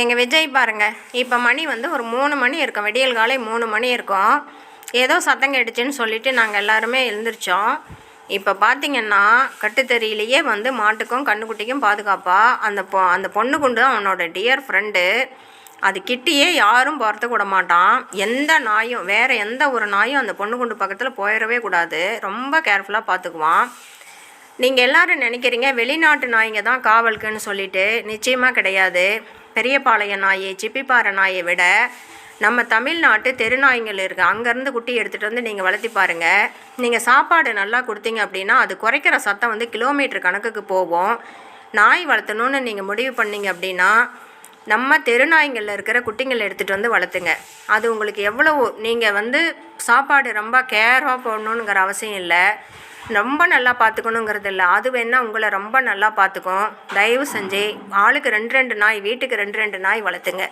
எங்கள் விஜய் பாருங்கள் இப்போ மணி வந்து ஒரு மூணு மணி இருக்கும். விடியல் காலை மூணு மணி இருக்கும். ஏதோ சத்தம் கேட்டுச்சுன்னு சொல்லிட்டு நாங்கள் எல்லாருமே எழுந்திரிச்சோம். இப்போ பார்த்தீங்கன்னா கட்டுத்தறியிலேயே வந்து மாட்டுக்கும் கண்ணுக்குட்டிக்கும் பாதுகாப்பாக அந்த பொ அந்த பொண்ணு குண்டு அவனோட டியர் ஃப்ரெண்டு அது கிட்டேயே யாரும் போகிறதுக்கு விட மாட்டான். எந்த நாயும் வேறு எந்த ஒரு நாயும் அந்த பொண்ணு குண்டு பக்கத்தில் போயிடவே கூடாது. ரொம்ப கேர்ஃபுல்லாக பார்த்துக்குவான் நீங்கள் எல்லோரும் நினைக்கிறீங்க வெளிநாட்டு நாய்ங்க தான் காவலுக்குன்னு சொல்லிட்டு. நிச்சயமாக கிடையாது. பெரியபாளைய நாயை சிப்பிப்பாறை நாயை விட நம்ம தமிழ்நாட்டு தெருநாய்கள் இருக்குது அங்கேருந்து குட்டி எடுத்துகிட்டு வந்து நீங்கள் வளர்த்தி பாருங்கள் நீங்கள் சாப்பாடு நல்லா கொடுத்தீங்க அப்படின்னா அது குறைக்கிற சத்தம் வந்து கிலோமீட்டர் கணக்குக்கு போகும். நாய் வளர்த்தணுன்னு நீங்கள் முடிவு பண்ணீங்க அப்படின்னா நம்ம தெருநாய்களில் இருக்கிற குட்டிங்களை எடுத்துகிட்டு வந்து வளர்த்துங்க. அது உங்களுக்கு எவ்வளோ நீங்கள் வந்து சாப்பாடு ரொம்ப கேராக போடணுங்கிற அவசியம் இல்லை. ரொம்ப நல்லா பார்த்துக்கணுங்கிறது இல்லை. அது வேணா உங்களை ரொம்ப நல்லா பார்த்துக்கும் தயவு செஞ்சு ஆளுக்கு ரெண்டு ரெண்டு நாய் வீட்டுக்கு ரெண்டு ரெண்டு நாய் வளர்த்துங்க.